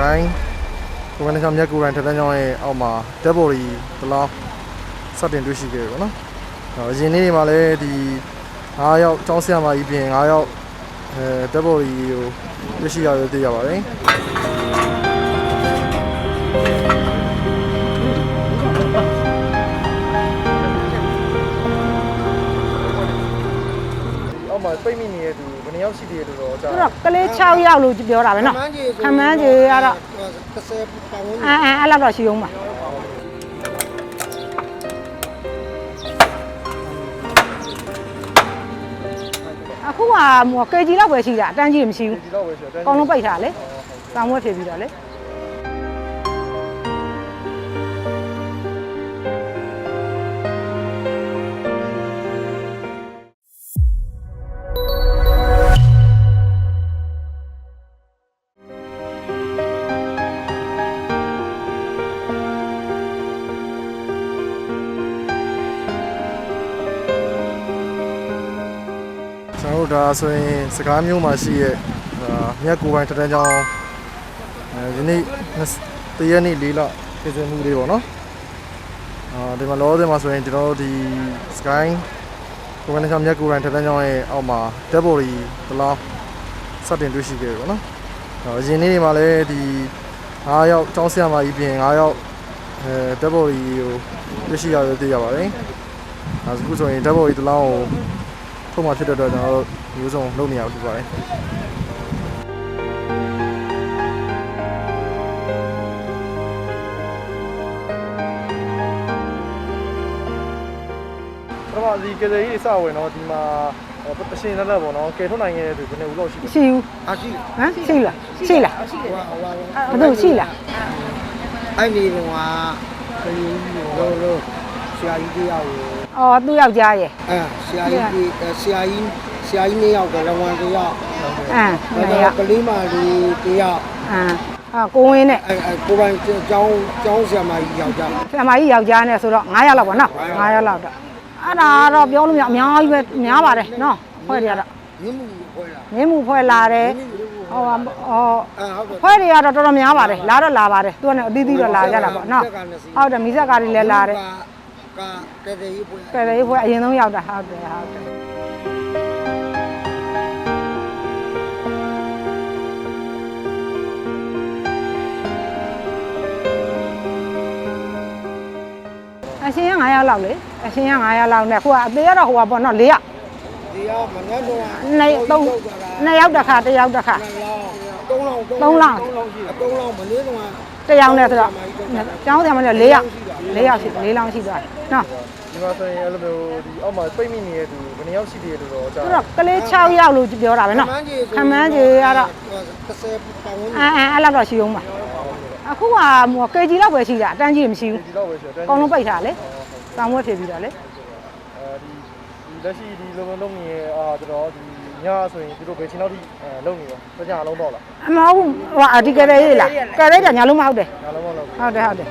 ကိုင်းကိုယ်ကနေချောင်းမြက်ကိုယ်တိုင်ထက်တန်းချောင်းရဲ့အောက်မှာတက်ဘော်ရီတလောက်စတင်တွေ့ရှိခဲ့ပြီပေါ့နော်အရင်နေ့တွေမှာလည်းဒီ9ယောက်ចောင်းဆရာမကြီးပြင်9ယောက်အဲတက်ဘော်ရီကိုတွေ့ရှိရရသိရပါတယ်အောက်မှာပိတ်မိနေတဲ့သူ ဘယ်နှယောက်ရှိသေးတယ်လို့တော့ကြားသူတော့ကလေး6ယောက်လို့ပြောတာပဲနော်ခမန်းကြီးကတော့30ပတ်ဝန်းကျင်အမ်အမ်အဲ့လောက်တော့ရှိအောင်ပါအခုကဟို KG လောက်ပဲရှိတာအတန်းကြီးမရှိဘူးဒီတော့ပဲရှိတယ်အကုန်လုံးပိတ်ထားလေတောင်ဝက်ဖြစ်ပြီးတော့လေ ဒါဆိုရင်စကားမျိုးမှာရှိရဲ့အာမြက်ကိုယ်ပိုင်ထက်တန်းချောင်းအဲဒီနေ့တရက်နေ့လေးလပြည်စင်မှုလေးပေါ့နော်အာဒီမှာလောဆယ်မှာဆိုရင်ကျွန်တော်တို့ဒီ sky ကိုယ်ပိုင်ထက်ချောင်းမြက်ကိုယ်ပိုင်ထက်တန်းချောင်းရဲ့အောက်မှာတက်ဘော်ရီတလောက်စတင်တွေ့ရှိခဲ့ပြီပေါ့နော်အရင်နေ့တွေမှာလည်းဒီ9ယောက်ចောင်းဆရာမကြီးပြင်9ယောက်အဲတက်ဘော်ရီကိုတွေ့ရှိရရသိရပါတယ်အဲဒါဆိုရင်တက်ဘော်ရီတလောက်ကို ထုတ်မှဖြစ်တဲ့အတွက်ကျွန်တော်တို့မျိုးစုံလုပ်နေရဖြစ်ပါတယ်ပထမဒီကလေးကြီးစဝင်တော့ဒီမှာတရှင်လက်လက်ပေါ့နော်ကဲထုတ်နိုင်ခဲ့တဲ့သူဘယ်နှစ်ဦးလောက်ရှိလဲရှိဘူးအရှိဟမ်ရှိလားရှိလားဟိုဟိုဘယ်သူရှိလားအဲ့ဒီတော့ကခရီးလို့လို့ ဆရာကြီးတယောက်ကိုအော်သူ့ယောက်ျားရဲ့အဲဆရာကြီးဆရာကြီးဆရာကြီးနှစ်ယောက်ကလဝန်တယောက်အမ်အဲ့နေရတော့ကလေးမလေးတယောက်အမ်အာကိုဝင်းနဲ့အဲကိုပိုင်ကျောင်းကျောင်းဆရာမကြီးယောက်ျား ဆရာမကြီးယောက်ျားနဲ့ဆိုတော့9ယောက်လောက်ပါနော်9ယောက်လောက်တော့အဲ့ဒါတော့ပြောလို့မရအများကြီးပဲများပါတယ်နော်ဖွဲ့တွေကတော့ရင်းမှုခွဲလာမင်းမှုဖွဲ့လာတယ်ဟောဟော အဲဟုတ်ကဲ့ဖွဲ့တွေကတော့တော်တော်များပါတယ်လာတော့လာပါတယ်သူကနေအသီးသီးတော့လာကြတာပေါ့နော်ဟုတ်တယ်မိဆက်ကားတွေလည်းလာတယ် ကကတဲ့ရေးပွဲကဲလေဖွဲ့အရင်ဆုံးရောက်တာဟုတ်တယ်ဟုတ်တယ်အရှင်က9ယောက်လောက်လေအရှင်က9ယောက်လောက်နဲ့ခုကအသေးကတော့ဟိုပါပေါ့နော်4ယောက်ဒီကမနေ့တော့နှစ်သုံးနှစ်ယောက်တစ်ခါတစ်ယောက်တစ်ခါသုံးလောင်းသုံးလောင်းသုံးလောင်းမနေ့တော့တစ်ယောက်နဲ့ဆိုတော့ကျောင်းဆရာမနဲ့4ယောက် 4ယောက်ရှိ4လောင်းရှိသွားတယ်နော်ဒီမှာဆိုရင်အဲ့လိုမျိုးဒီအောက်မှာပိတ်မိနေတဲ့သူဘယ်နှယောက်ရှိသေးတယ်လို့တော့ကြားသူတော့ကလေး6ယောက်လို့ပြောတာပဲနော်ခမန်းကြီးကတော့30ပတ်ဝန်းကျအင်မ်အမ်အဲ့လောက်တော့ရှိအောင်ပါအခုကဟို KG လောက်ပဲရှိတာအတန်းကြီးမရှိဘူးဒီတော့ပဲရှိတယ်အကုန်လုံးပိတ်ထားလေတောင်ဝက်ဖြစ်ပြီးတော့လေအဲဒီဒီလက်ရှိဒီလုံလုံလုံနေရအာကျွန်တော်ဒီညဆိုရင်သူတို့ဘယ်ချိန်လောက်ထိအဲလုံနေရောတညလုံးတော့လားအမဟုတ်ဘူးဟိုအဒီကလေးလေးလားကလေးကညာလုံးမဟုတ်တယ်ညလုံးမလုံးဟုတ်တယ်ဟုတ်တယ်